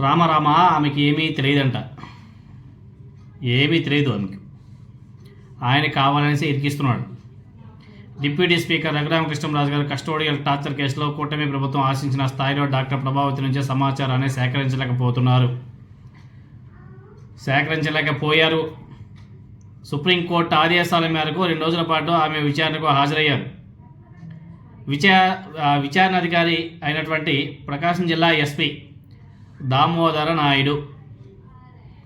రామరామ ఆమెకి ఏమీ తెలియదంట. ఏమీ తెలియదు ఆమెకు. ఆయన కావాలనేసి ఇరికిస్తున్నాడు. డిప్యూటీ స్పీకర్ రఘురామకృష్ణరాజు గారు కస్టోడియల్ టార్చర్ కేసులో కూటమి ప్రభుత్వం ఆశించిన స్థాయిలో డాక్టర్ ప్రభావతి నుంచి సమాచారాన్ని సేకరించలేకపోతున్నారు. సేకరించలేకపోయారు. సుప్రీంకోర్టు ఆదేశాల మేరకు రెండు రోజుల పాటు ఆమె విచారణకు హాజరయ్యారు. విచా విచారణాధికారి అయినటువంటి ప్రకాశం జిల్లా ఎస్పీ దామోదర నాయుడు.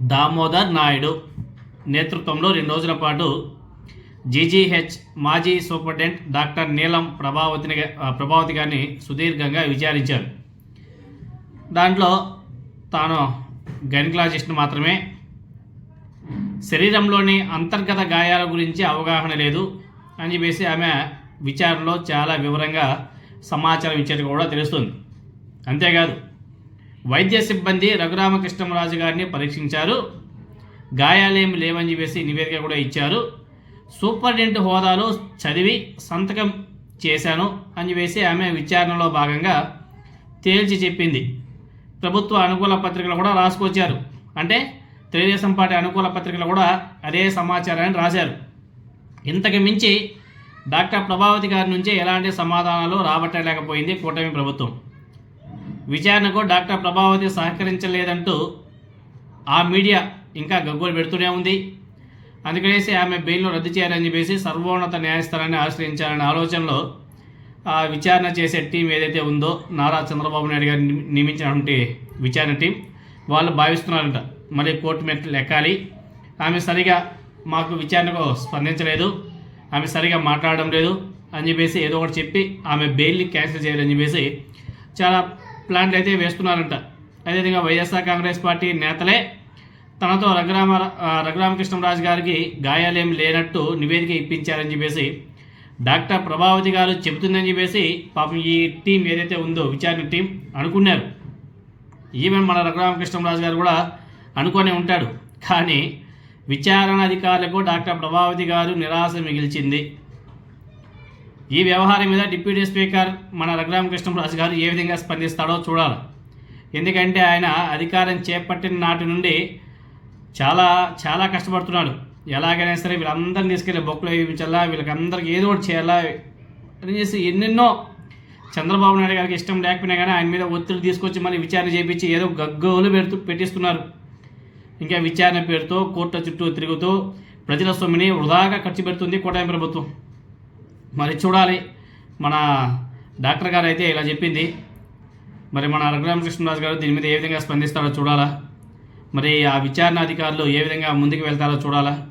దామోదర్ నాయుడు నేతృత్వంలో రెండు రోజుల పాటు జీజీహెచ్ మాజీ సూపరింటెండెంట్ డాక్టర్ నీలం ప్రభావతిని ప్రభావతి గారిని సుదీర్ఘంగా విచారించారు. దాంట్లో తాను గైనకలాజిస్ట్ మాత్రమే. శరీరంలోని అంతర్గత గాయాల గురించి అవగాహన లేదు అని చెప్పేసి ఆమె విచారణలో చాలా వివరంగా సమాచారం ఇచ్చేది కూడా తెలుస్తుంది. అంతేకాదు వైద్య సిబ్బంది రఘురామకృష్ణరాజు గారిని పరీక్షించారు. గాయాలేమి లేవని చెప్పేసి నివేదిక కూడా ఇచ్చారు. సూపరింటెండెంట్ హోదాలో చదివి సంతకం చేశాను అని చెప్పేసి ఆమె విచారణలో భాగంగా తేల్చి చెప్పింది. ప్రభుత్వ అనుకూల పత్రికలు కూడా రాసుకొచ్చారు. అంటే తెలుగుదేశం పార్టీ అనుకూల పత్రికలు కూడా అదే సమాచారాన్ని రాశారు. ఇంతకు మించి డాక్టర్ ప్రభావతి గారి నుంచి ఎలాంటి సమాధానాలు రాబట్టలేకపోయింది కూటమి ప్రభుత్వం. విచారణకు డాక్టర్ ప్రభావతి సహకరించలేదంటూ ఆ మీడియా ఇంకా గగ్గోలు పెడుతూనే ఉంది. అందుకనేసి ఆమె బెయిల్ను రద్దు చేయాలని చెప్పేసి సర్వోన్నత న్యాయస్థానాన్ని ఆశ్రయించాలనే ఆలోచనలో ఆ విచారణ చేసే టీం ఏదైతే ఉందో నారా చంద్రబాబు నాయుడు గారు నియమించినటువంటి విచారణ టీం వాళ్ళు భావిస్తున్నారంట. మరి కోర్టు మెట్లు ఎక్కాలి. ఆమె సరిగా మాకు విచారణకు స్పందించలేదు. ఆమె సరిగా మాట్లాడడం లేదు అని చెప్పేసి ఏదో ఒకటి చెప్పి ఆమె బెయిల్ని క్యాన్సిల్ చేయాలని చెప్పేసి చాలా ప్లాన్లు అయితే వేస్తున్నారంట. అదేవిధంగా వైఎస్ఆర్ కాంగ్రెస్ పార్టీ నేతలే తనతో రఘురామ రఘురామకృష్ణరాజు గారికి గాయాలేం లేనట్టు నివేదిక ఇప్పించారని చెప్పేసి డాక్టర్ ప్రభావతి గారు చెబుతుందని చెప్పేసి పాపం ఈ టీం ఏదైతే ఉందో విచారణ టీం అనుకున్నారు. ఈవెన్ మన రఘురామకృష్ణరాజు గారు కూడా అనుకునే ఉంటాడు. కానీ విచారణ అధికారులకు డాక్టర్ ప్రభావతి గారు నిరాశ మిగిల్చింది. ఈ వ్యవహారం మీద డిప్యూటీ స్పీకర్ మన రఘురామకృష్ణరాజు గారు ఏ విధంగా స్పందిస్తాడో చూడాలి. ఎందుకంటే ఆయన అధికారం చేపట్టిన నాటి నుండి చాలా చాలా కష్టపడుతున్నాడు. ఎలాగైనా సరే వీళ్ళందరినీ తీసుకెళ్ళి బొక్కులు వేయించాలా వీళ్ళకి ఏదో ఒకటి చేయాలా అని చేసి ఎన్నెన్నో చంద్రబాబు నాయుడు గారికి ఇష్టం లేకపోయినా కానీ ఆయన మీద ఒత్తిడి తీసుకొచ్చి మళ్ళీ విచారణ చేయించి ఏదో గగ్గోలు పెడుతూ పెట్టిస్తున్నారు. ఇంకా విచారణ పేరుతో కోర్టు చుట్టూ తిరుగుతూ ప్రజల సొమ్మిని వృధాగా ఖర్చు పెడుతుంది కూటమి ప్రభుత్వం. మరి చూడాలి. మన డాక్టర్ గారు అయితే ఇలా చెప్పింది. మరి మన రఘురామకృష్ణరాజు గారు దీని మీద ఏ విధంగా స్పందిస్తారో చూడాలా. మరి ఆ విచారణ అధికారులు ఏ విధంగా ముందుకు వెళ్తారో చూడాలా.